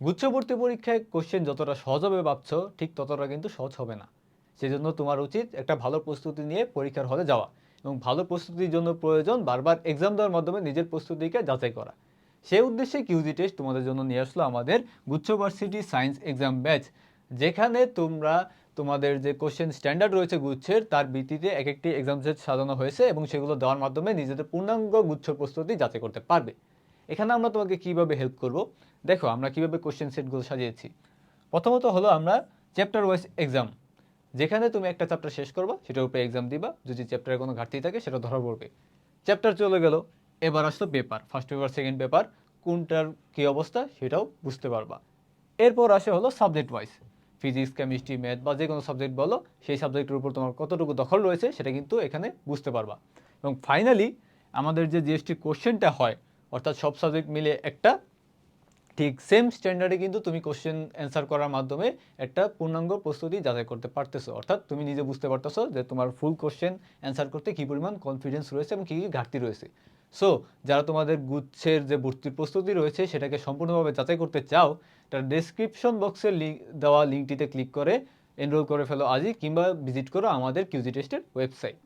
গুচ্ছবর্তী পরীক্ষায় কোশ্চেন যতটা সহজ হবে ভাবছ, ঠিক ততটা কিন্তু সহজ হবে না। সেজন্য তোমার উচিত একটা ভালো প্রস্তুতি নিয়ে পরীক্ষার হলে যাওয়া এবং ভালো প্রস্তুতির জন্য প্রয়োজন বারবার এক্সাম দেওয়ার মাধ্যমে নিজের প্রস্তুতিকে যাচাই করা। সেই উদ্দেশ্যে কিউজি টেস্ট তোমাদের জন্য নিয়ে আসলো আমাদের গুচ্ছ ভার্সিটি সায়েন্স এক্সাম ব্যাচ যেখানে তোমরা তোমাদের যে কোশ্চেন স্ট্যান্ডার্ড রয়েছে গুচ্ছের, তার ভিত্তিতে এক একটি এক্সাম সেট সাজানো হয়েছে এবং সেগুলো দেওয়ার মাধ্যমে নিজেদের পূর্ণাঙ্গ গুচ্ছ প্রস্তুতি যাচাই করতে পারবে। এখানে আমরা তোমাকে কীভাবে হেল্প করব? দেখো, আমরা কীভাবে কোশ্চেন সেটগুলো সাজিয়েছি। প্রথমত হলো আমরা চ্যাপ্টার ওয়াইজ এক্সাম যেখানে তুমি একটা চ্যাপ্টার শেষ করবা, সেটার উপরে এক্সাম দিবা। যদি চ্যাপ্টারে কোনো ঘাটতি থাকে, সেটা ধরা পড়বে। চ্যাপ্টার চলে গেল। এবার আসলো paper first paper second paper কোনটার কী অবস্থা, সেটাও বুঝতে পারবা। এরপর আসে হলো subject wise physics chemistry math বা যে কোনো সাবজেক্ট বলো, সেই সাবজেক্টের উপর তোমার কতটুকু দখল রয়েছে, সেটা কিন্তু এখানে বুঝতে পারবা। এবং ফাইনালি আমাদের যে জিএসটি কোশ্চেনটা হয় অর্থাৎ সব সাবজেক্ট মিলে একটা, ঠিক সেম স্ট্যান্ডার্ডে কিন্তু তুমি কোশ্চেন অ্যান্সার করার মাধ্যমে একটা পূর্ণাঙ্গ প্রস্তুতি যাচাই করতে পারতেছো। অর্থাৎ তুমি নিজে বুঝতে পারতেছো যে তোমার ফুল কোশ্চেন অ্যান্সার করতে কী পরিমাণ কনফিডেন্স রয়েছে এবং কী কী ঘাটতি রয়েছে। সো যারা তোমাদের গুচ্ছের যে ভর্তির প্রস্তুতি রয়েছে সেটাকে সম্পূর্ণভাবে যাচাই করতে চাও, তার ডেসক্রিপশন বক্সের লিঙ্ক দেওয়া লিঙ্কটিতে ক্লিক করে এনরোল করে ফেলো আজই কিংবা ভিজিট করো আমাদের কিউজি টেস্টের ওয়েবসাইট